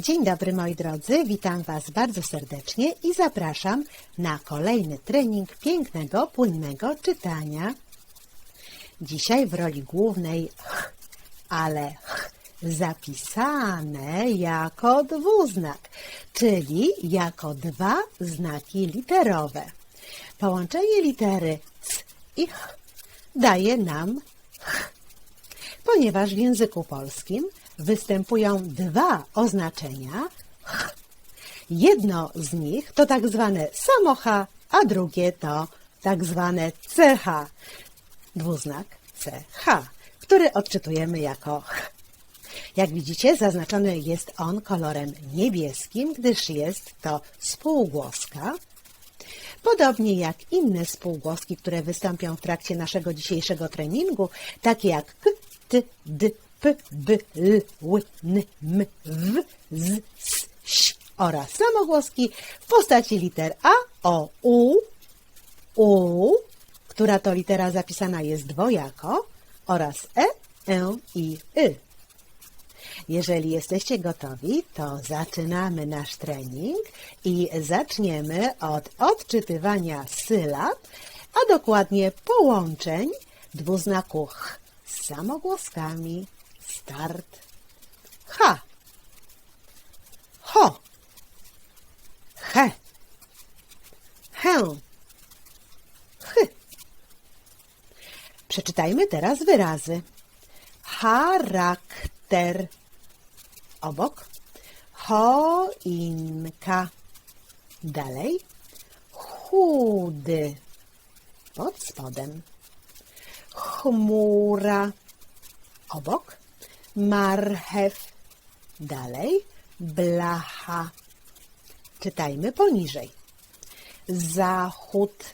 Dzień dobry moi drodzy, witam Was bardzo serdecznie i zapraszam na kolejny trening pięknego, płynnego czytania. Dzisiaj w roli głównej ch, ale ch zapisane jako dwuznak, czyli jako dwa znaki literowe. Połączenie litery c i ch daje nam ch. Ponieważ w języku polskim występują dwa oznaczenia. Jedno z nich to tak zwane samocha, a drugie to tak zwane ch. Dwuznak ch, który odczytujemy jako ch. Jak widzicie, zaznaczony jest on kolorem niebieskim, gdyż jest to spółgłoska. Podobnie jak inne spółgłoski, które wystąpią w trakcie naszego dzisiejszego treningu, takie jak k, t, d, p, b, l, ł, n, m, w, z, s, ś oraz samogłoski w postaci liter a, o, u, u, która to litera zapisana jest dwojako, oraz e, e i y. Jeżeli jesteście gotowi, to zaczynamy nasz trening i zaczniemy od odczytywania sylab, a dokładnie połączeń dwuznaku ch z samogłoskami. Start. H. Ho. He. Hę. Ch. Przeczytajmy teraz wyrazy. Charakter. Obok. Choinka. Dalej. Chudy. Pod spodem. Chmura. Obok. Marchew. Dalej. Blacha. Czytajmy poniżej. Zachód.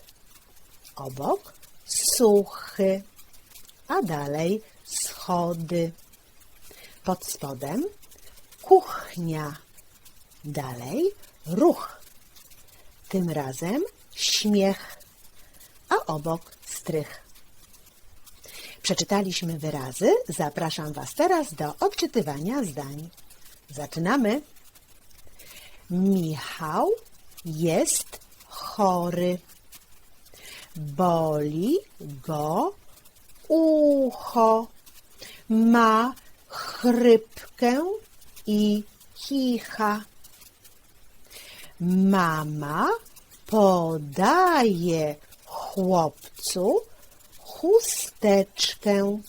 Obok. Suchy. A dalej schody. Pod spodem kuchnia. Dalej ruch. Tym razem śmiech, a obok strych. Przeczytaliśmy wyrazy. Zapraszam Was teraz do odczytywania zdań. Zaczynamy. Michał jest chory. Boli go ucho. Ma chrypkę i kicha. Mama podaje chłopcu chusteczkę,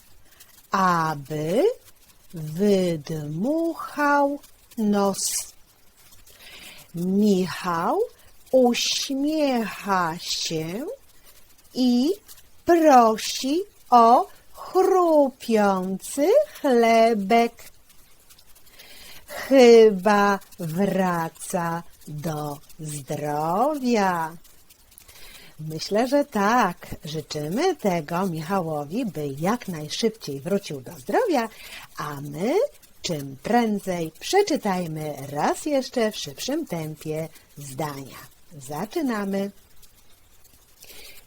aby wydmuchał nos. Michał uśmiecha się i prosi o chrupiący chlebek. Chyba wraca do zdrowia. Myślę, że tak. Życzymy tego Michałowi, by jak najszybciej wrócił do zdrowia, a my czym prędzej przeczytajmy raz jeszcze w szybszym tempie zdania. Zaczynamy.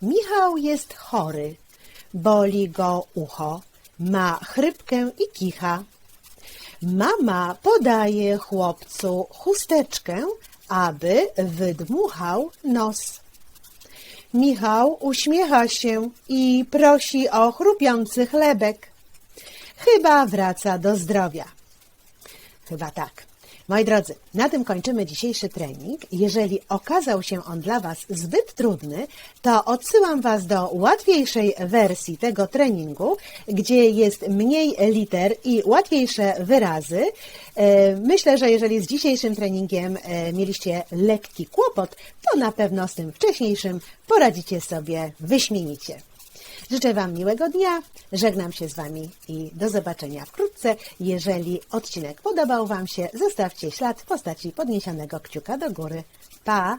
Michał jest chory, boli go ucho, ma chrypkę i kicha. Mama podaje chłopcu chusteczkę, aby wydmuchał nos. Michał uśmiecha się i prosi o chrupiący chlebek. Chyba wraca do zdrowia. Chyba tak. Moi drodzy, na tym kończymy dzisiejszy trening. Jeżeli okazał się on dla Was zbyt trudny, to odsyłam Was do łatwiejszej wersji tego treningu, gdzie jest mniej liter i łatwiejsze wyrazy. E, Myślę, że jeżeli z dzisiejszym treningiem e, mieliście lekki kłopot, to na pewno z tym wcześniejszym poradzicie sobie wyśmienicie. Życzę Wam miłego dnia, żegnam się z Wami i do zobaczenia wkrótce. Jeżeli odcinek podobał Wam się, zostawcie ślad w postaci podniesionego kciuka do góry. Pa!